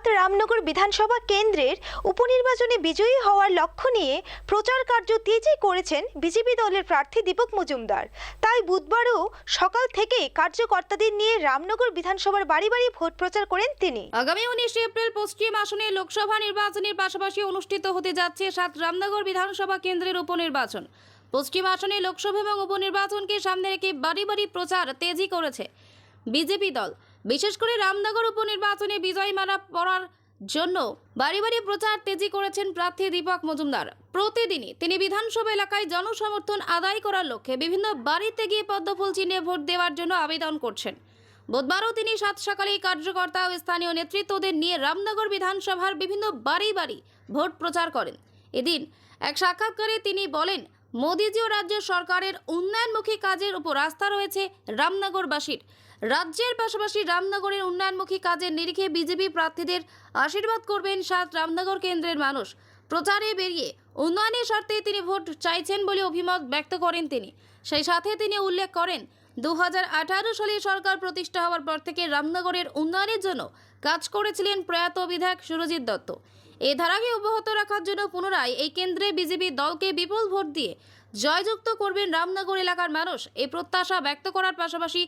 সাত রামনগর বিধানসভা কেন্দ্রের উপনির্বাচনে বিজয়ী হওয়ার লক্ষ্য নিয়ে প্রচার কার্য তেজই করেছেন বিজেপি দলের প্রার্থী দীপক মজুমদার। তাই বুধবারও সকাল থেকেই কার্যকর্তাদের নিয়ে রামনগর বিধানসভার বাড়ি বাড়ি ভোট প্রচার করেন তিনি। আগামী উনিশে এপ্রিল পশ্চিম আসনে লোকসভা নির্বাচনের পাশাপাশি অনুষ্ঠিত হতে যাচ্ছে সাত রামনগর বিধানসভা কেন্দ্রের উপনির্বাচন। পশ্চিম আসনে লোকসভা এবং উপনির্বাচনকে সামনে রেখে বাড়ি বাড়ি প্রচার তেজি করেছে বিজেপি দল। বিশেষ করে রামনগর উপনির্বাচনে বিজয় মালা পড়ার জন্য বাড়ি বাড়ি প্রচার তেজি করেছেন প্রার্থী দীপক মজুমদার। প্রতিদিনই তিনি বিধানসভা এলাকায় জনসমর্থন আদায় করার লক্ষ্যে বিভিন্ন বাড়িতে গিয়ে পদ্মফুল চিহ্নে ভোট দেওয়ার জন্য আবেদন করছেন। বুধবারও তিনি সাত সকালে কার্যকর্তা ও স্থানীয় নেতৃত্বদের নিয়ে রামনগর বিধানসভার বিভিন্ন বাড়ি বাড়ি ভোট প্রচার করেন। এদিন এক সাক্ষাৎকারে তিনি বলেন মোদিজি ও রাজ্য সরকারের উন্নয়নমুখী কাজের উপর আস্থা রয়েছে রামনগরবাসীর। রাজ্যের পাশাপাশি রামনগরের উন্নয়নমুখী কাজের নিরিখে বিজেপি প্রার্থীদের আশীর্বাদ করবেন সাত রামনগর কেন্দ্রের মানুষ। প্রচারে বেরিয়ে উন্নয়নের স্বার্থে তিনি ভোট চাইছেন বলে অভিমত ব্যক্ত করেন তিনি। সেই সাথে তিনি উল্লেখ করেন দু হাজার আঠারো সালে সরকার প্রতিষ্ঠা হওয়ার পর থেকে রামনগরের উন্নয়নের জন্য কাজ করেছিলেন প্রয়াত বিধায়ক সুরজিৎ দত্ত। এই ধারাকে অব্যাহত রাখার জন্য পুনরায় এই কেন্দ্রে বিজেপি দলকে বিপুল ভোট দিয়ে জয়যুক্ত করবেন রামনগর এলাকার মানুষ। এই প্রত্যাশা ব্যক্ত করার পাশাপাশি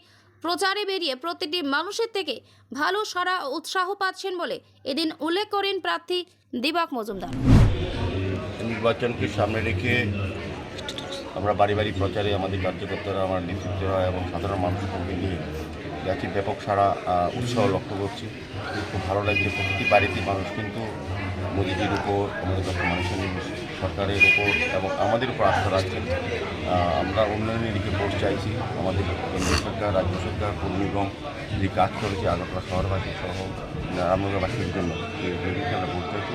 প্রচারে বেরিয়ে প্রতিটি মানুষের থেকে ভালো সারা উৎসাহ পাচ্ছেন বলে এদিন উল্লেখ করেন প্রার্থী দীপক মজুমদার। নির্বাচনকে সামনে রেখে আমরা বাড়ি বাড়ি প্রচারে আমাদের কার্যকর্তারা আমার নেতৃত্বরা এবং সাধারণ মানুষকে নিয়ে যাচ্ছি। ব্যাপক সারা উৎসাহ লক্ষ্য করছি। খুব ভালো লাগছে। প্রতিটি বাড়িতে মানুষ কিন্তু মোদিজির উপর, আমাদের মানুষের সরকারের উপর এবং আমাদের উপর আস্থা রাখছেন আমরা উন্নয়নের দিকে ভোট চাইছি। আমাদের কেন্দ্র সরকার, রাজ্য সরকার পূর্ব নিগম যে কাজ করেছে আগরতলা শহরবাসী সহ রামনগরবাসীর জন্য আমরা ভোট চাইছি।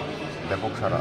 ব্যাপক সারা